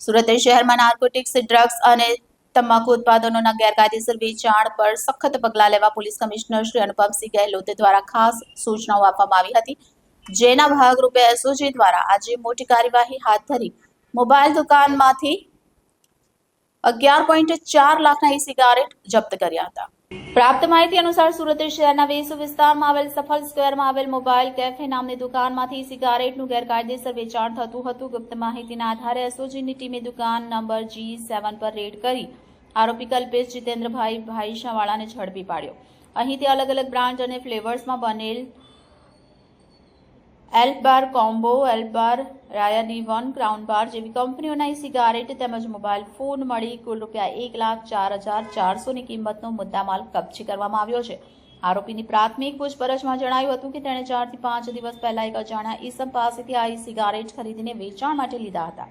સુરત શહેરમાં narcotics drugs અને તમાકુ ઉત્પાદનોના ગેરકાયદેસર વેચાણ પર સખત પગલાં લેવા પોલીસ કમિશનર શ્રી અનુપમસિંહ ગહેલોત દ્વારા ખાસ સૂચનાઓ આપવામાં આવી હતી. જેના ભાગરૂપે એસઓજી દ્વારા આજે મોટી કાર્યવાહી હાથ ધરી. મોબાઈલ દુકાનમાંથી અગિયાર પોઈન્ટ ચાર લાખના ઈ સિગારેટ જપ્ત કર્યા હતા. પ્રાપ્ત માહિતી અનુસાર સુરત શહેરના વેસુ વિસ્તારમાં આવેલ સફલ સ્ક્વેરમાં આવેલ મોબાઈલ કેફે નામની દુકાનમાંથી સિગારેટનું ગેરકાયદેસર વેચાણ થતું હતું. ગુપ્ત માહિતીના આધારે એસઓજીની ટીમે દુકાન નંબર જી સેવન પર રેડ કરી આરોપી કલ્પેશ જીતેન્દ્રભાઈ ભાઈશાવાળાને ઝડપી પાડ્યો. અહીંથી અલગ અલગ બ્રાન્ડ અને ફ્લેવર્સમાં બનેલ Elf Bar combo Elf Bar રાયાની one crown bar જેવી કંપનીઓના સિગારેટ તેમજ મોબાઈલ ફોન મળી કુલ રૂપિયા એક લાખ ચાર હજાર ચારસોની કિંમતનો મુદ્દામાલ કબજે કરવામાં આવ્યો છે. આરોપીની પ્રાથમિક પૂછપરછમાં જણાવ્યું હતું કે તેણે ચારથી પાંચ દિવસ પહેલા એક અજાણ્યા ઈસમ પાસેથી આ સિગારેટ ખરીદીને વેચાણ માટે લીધા હતા.